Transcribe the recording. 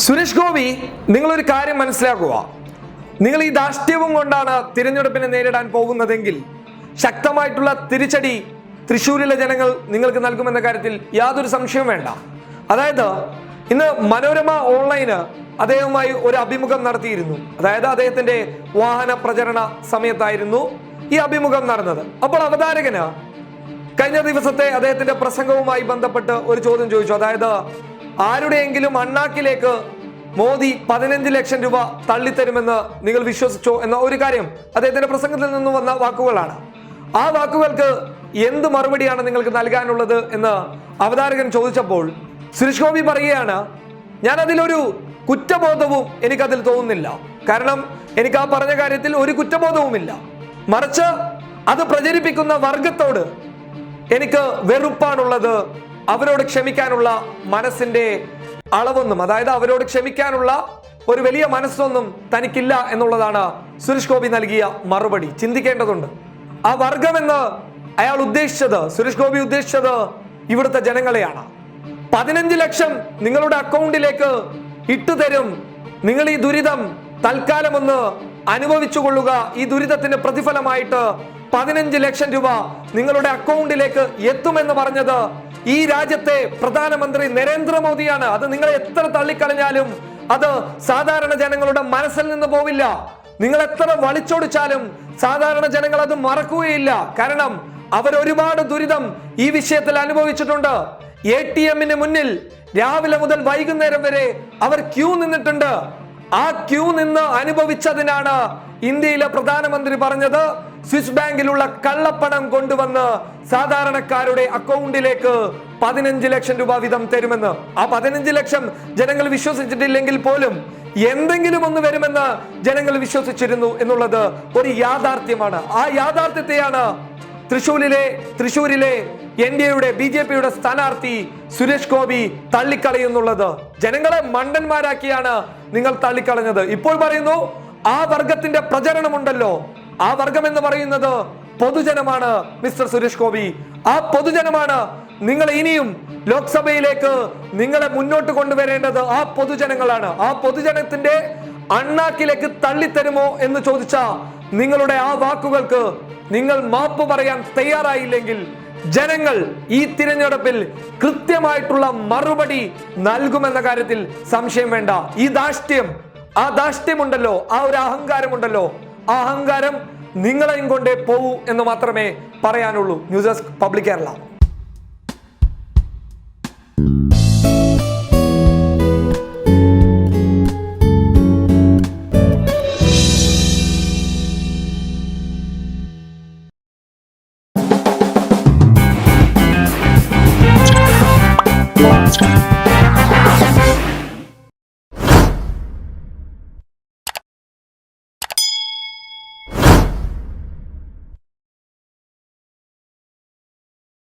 സുരേഷ് ഗോപി നിങ്ങളൊരു കാര്യം മനസ്സിലാക്കുക. നിങ്ങൾ ഈ ധാർഷ്ട്യവും കൊണ്ടാണ് തിരഞ്ഞെടുപ്പിനെ നേരിടാൻ പോകുന്നതെങ്കിൽ ശക്തമായിട്ടുള്ള തിരിച്ചടി തൃശ്ശൂരിലെ ജനങ്ങൾ നിങ്ങൾക്ക് നൽകുമെന്ന കാര്യത്തിൽ യാതൊരു സംശയവും വേണ്ട. അതായത് ഇന്ന് മനോരമ ഓൺലൈന് അദ്ദേഹവുമായി ഒരു അഭിമുഖം നടത്തിയിരുന്നു. അതായത് അദ്ദേഹത്തിന്റെ വാഹന പ്രചരണ സമയത്തായിരുന്നു ഈ അഭിമുഖം നടന്നത്. അപ്പോൾ അവതാരകന് കഴിഞ്ഞ ദിവസത്തെ അദ്ദേഹത്തിന്റെ പ്രസംഗവുമായി ബന്ധപ്പെട്ട് ഒരു ചോദ്യം ചോദിച്ചു. അതായത് ആരുടെയെങ്കിലും അണ്ണാക്കിലേക്ക് മോദി പതിനഞ്ച് ലക്ഷം രൂപ തള്ളിത്തരുമെന്ന് നിങ്ങൾ വിശ്വസിച്ചോ എന്ന ഒരു കാര്യം അദ്ദേഹത്തിന്റെ പ്രസംഗത്തിൽ നിന്ന് വന്ന വാക്കുകളാണ്. ആ വാക്കുകൾക്ക് എന്ത് മറുപടിയാണ് നിങ്ങൾക്ക് നൽകാനുള്ളത് എന്ന് അവതാരകൻ ചോദിച്ചപ്പോൾ സുരേഷ് ഗോപി പറയുകയാണ് ഞാൻ അതിലൊരു കുറ്റബോധവും എനിക്കതിൽ തോന്നുന്നില്ല. കാരണം എനിക്ക് ആ പറഞ്ഞ കാര്യത്തിൽ ഒരു കുറ്റബോധവുമില്ല. മറിച്ച് അത് പ്രചരിപ്പിക്കുന്ന വർഗത്തോട് എനിക്ക് വെറുപ്പാണുള്ളത് അവരോട് ക്ഷമിക്കാനുള്ള മനസ്സിന്റെ അളവൊന്നും അതായത് അവരോട് ക്ഷമിക്കാനുള്ള ഒരു വലിയ മനസ്സൊന്നും തനിക്കില്ല എന്നുള്ളതാണ് സുരേഷ് ഗോപി നൽകിയ മറുപടി. ചിന്തിക്കേണ്ടതുണ്ട്. ആ വർഗമെന്ന് അയാൾ ഉദ്ദേശിച്ചത് സുരേഷ് ഗോപി ഉദ്ദേശിച്ചത് ഇവിടുത്തെ ജനങ്ങളെയാണ്. പതിനഞ്ച് ലക്ഷം നിങ്ങളുടെ അക്കൗണ്ടിലേക്ക് ഇട്ടുതരും. നിങ്ങൾ ഈ ദുരിതം തൽക്കാലം ഒന്ന് അനുഭവിച്ചു കൊള്ളുക ഈ ദുരിതത്തിന്റെ പ്രതിഫലമായിട്ട് പതിനഞ്ച് ലക്ഷം രൂപ നിങ്ങളുടെ അക്കൗണ്ടിലേക്ക് എത്തുമെന്ന് പറഞ്ഞത് ഈ രാജ്യത്തെ പ്രധാനമന്ത്രി നരേന്ദ്രമോദിയാണ്. അത് നിങ്ങൾ എത്ര തള്ളിക്കളഞ്ഞാലും അത് സാധാരണ ജനങ്ങളുടെ മനസ്സിൽ നിന്ന് പോവില്ല. നിങ്ങൾ എത്ര വളിച്ചോടിച്ചാലും സാധാരണ ജനങ്ങൾ അത് മറക്കുകയില്ല. കാരണം അവർ ഒരുപാട് ദുരിതം ഈ വിഷയത്തിൽ അനുഭവിച്ചിട്ടുണ്ട്. എ ടി എമ്മിന് മുന്നിൽ രാവിലെ മുതൽ വൈകുന്നേരം വരെ അവർ ക്യൂ നിന്നിട്ടുണ്ട്. ആ ക്യൂ നിന്ന് അനുഭവിച്ചതിനാണ് ഇന്ത്യയിലെ പ്രധാനമന്ത്രി പറഞ്ഞത് സ്വിസ് ബാങ്കിലുള്ള കള്ളപ്പണം കൊണ്ടുവന്ന് സാധാരണക്കാരുടെ അക്കൗണ്ടിലേക്ക് പതിനഞ്ച് ലക്ഷം രൂപ വീതം തരുമെന്ന്. ആ പതിനഞ്ച് ലക്ഷം ജനങ്ങൾ വിശ്വസിച്ചിട്ടില്ലെങ്കിൽ പോലും എന്തെങ്കിലും ഒന്ന് വരുമെന്ന് ജനങ്ങൾ വിശ്വസിച്ചിരുന്നു എന്നുള്ളത് ഒരു യാഥാർത്ഥ്യമാണ്. ആ യാഥാർത്ഥ്യത്തെയാണ് തൃശൂരിലെ തൃശൂരിലെ എൻ ഡി എയുടെ ബി ജെ പിയുടെ സ്ഥാനാർത്ഥി സുരേഷ് ഗോപി തള്ളിക്കളയുന്നുള്ളത്. ജനങ്ങളെ മണ്ടന്മാരാക്കിയാണ് നിങ്ങൾ തള്ളിക്കളഞ്ഞത്. ഇപ്പോൾ പറയുന്നു ആ വർഗത്തിന്റെ പ്രചരണമുണ്ടല്ലോ. ആ വർഗം എന്ന് പറയുന്നത് പൊതുജനമാണ് മിസ്റ്റർ സുരേഷ് ഗോപി. ആ പൊതുജനമാണ് നിങ്ങൾ ഇനിയും ലോക്സഭയിലേക്ക് നിങ്ങളെ മുന്നോട്ട് കൊണ്ടുവരേണ്ടത് ആ പൊതുജനങ്ങളാണ്. ആ പൊതുജനത്തിന്റെ അണ്ണാക്കിലേക്ക് തള്ളിത്തരുമോ എന്ന് ചോദിച്ച നിങ്ങളുടെ ആ വാക്കുകൾക്ക് നിങ്ങൾ മാപ്പ് പറയാൻ തയ്യാറായില്ലെങ്കിൽ ജനങ്ങൾ ഈ തിരഞ്ഞെടുപ്പിൽ കൃത്യമായിട്ടുള്ള മറുപടി നൽകുമെന്ന കാര്യത്തിൽ സംശയം വേണ്ട. ഈ ധാഷ്ട്യം ആ ധാഷ്ട്യമുണ്ടല്ലോ ആ ഒരു അഹങ്കാരമുണ്ടല്ലോ ആ അഹങ്കാരം നിങ്ങളെയും കൊണ്ടേ പോവൂ എന്ന് മാത്രമേ പറയാനുള്ളൂ. News desk public Kerala.